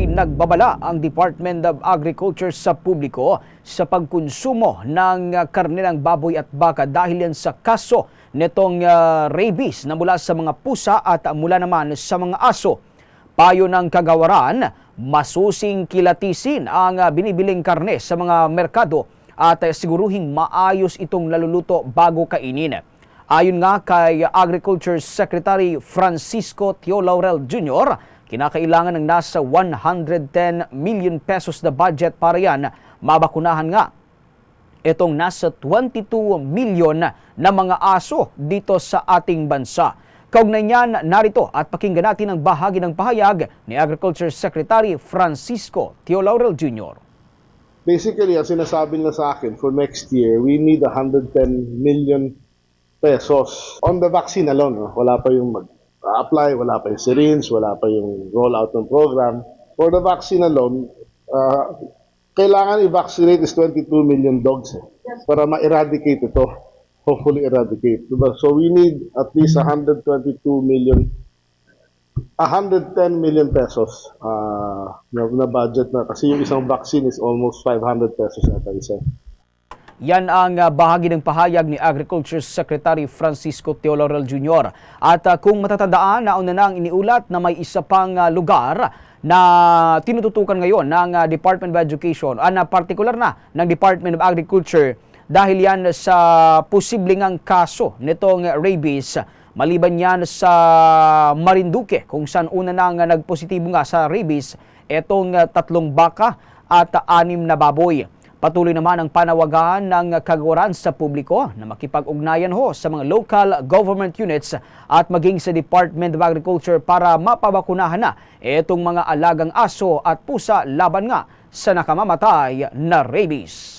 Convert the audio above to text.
ay nagbabala ang Department of Agriculture sa publiko sa pagkonsumo ng ah, karne ng baboy at baka dahil yan sa kaso nitong ah, rabies na mula sa mga pusa at mula naman sa mga aso. Payo ng kagawaran, masusing kilatisin ang ah, binibiling karne sa mga merkado at ah, siguruhing maayos itong naluluto bago kainin. Ayon nga kay Agriculture Secretary Francisco Tio Laurel Jr., kinakailangan ng nasa 110 million pesos na budget para yan. Mabakunahan nga itong nasa 22 milyon na mga aso dito sa ating bansa. Kaugnay niyan, narito at pakinggan natin ang bahagi ng pahayag ni Agriculture Secretary Francisco Tio Laurel Jr. Basically, ang sinasabi na sa akin, for next year, we need 110 million pesos on the vaccine alone. Wala pa yung mag-apply, wala pa yung syringe, wala pa yung rollout ng program. For the vaccine alone, uh, kailangan i-vaccinate is 22 million dogs eh, para ma-eradicate ito. Hopefully eradicate. Diba? So we need at least 122 million 110 million pesos ah, na, na budget na kasi yung isang vaccine is almost 500 pesos ata isa. Yan ang ah, bahagi ng pahayag ni Agriculture Secretary Francisco Teo Laurel Jr. At ah, kung matatandaan, nauna nang iniulat na may isa pang ah, lugar na tinututukan ngayon ng Department of Education, ah, na particular na ng Department of Agriculture dahil yan sa posibleng ang kaso nitong rabies. Maliban yan sa Marinduque kung saan una nang ah, nagpositibo nga sa rabies etong tatlong baka at anim na baboy. Patuloy naman ang panawagan ng kagawaran sa publiko na makipag-ugnayan ho sa mga local government units at maging sa Department of Agriculture para mapabakunahan na itong mga alagang aso at pusa laban nga sa nakamamatay na rabies.